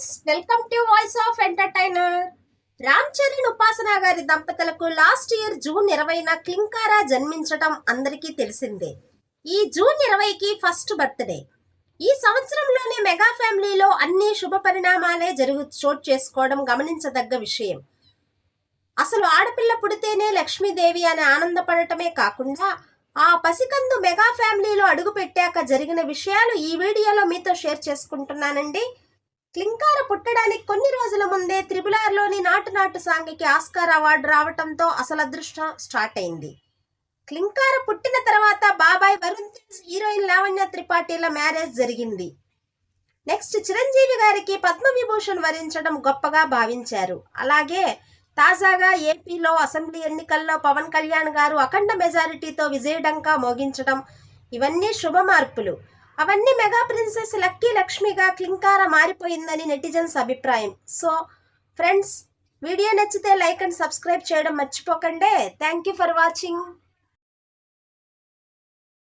Friends welcome to voice of entertainer Ram Charan Upasana గారి దంపతులకు last year June ఇరవైన క్లింకారా జన్మించడం అందరికీ తెలిసిందే. ఈ జూన్ ఇరవైకి ఫస్ట్ బర్త్డే ఈ సంవత్సరంలోనే మెగా ఫ్యామిలీలో అన్ని శుభ పరిణామాలే జరుగు చోటు చేసుకోవడం గమనించదగ్గ విషయం. అసలు ఆడపిల్ల పుడితేనే లక్ష్మీదేవి అని ఆనందపడటమే కాకుండా ఆ పసికందు మెగా ఫ్యామిలీలో అడుగు పెట్టాక జరిగిన విషయాలు ఈ వీడియోలో మీతో షేర్ చేసుకుంటున్నానండి. క్లింకార పుట్టడానికి కొన్ని రోజుల ముందే త్రిబులార్లోని నాటు నాటు సాంగికి ఆస్కార్ అవార్డు రావటంతో అసలు అదృష్టం స్టార్ట్ అయింది. క్లింకార పుట్టిన తర్వాత బాబాయ్ వరుణ్ తేజ్ హీరోయిన్ లావణ్య త్రిపాఠిల మ్యారేజ్ జరిగింది. నెక్స్ట్ చిరంజీవి గారికి పద్మవిభూషణ్ వరించడం గొప్పగా భావించారు. అలాగే తాజాగా ఏపీలో అసెంబ్లీ ఎన్నికల్లో పవన్ కళ్యాణ్ గారు అఖండ మెజారిటీతో విజయడంకా మోగించడం ఇవన్నీ శుభ మార్పులు. అవన్నీ మెగా ప్రిన్సెస్ లక్కీ లక్ష్మిగా క్లింకార మారిపోయిందని నెటిజన్స్ అభిప్రాయం. సో ఫ్రెండ్స్ వీడియో నచ్చితే లైక్ అండ్ సబ్స్క్రైబ్ చేయడం మర్చిపోకండి. Thank you for watching.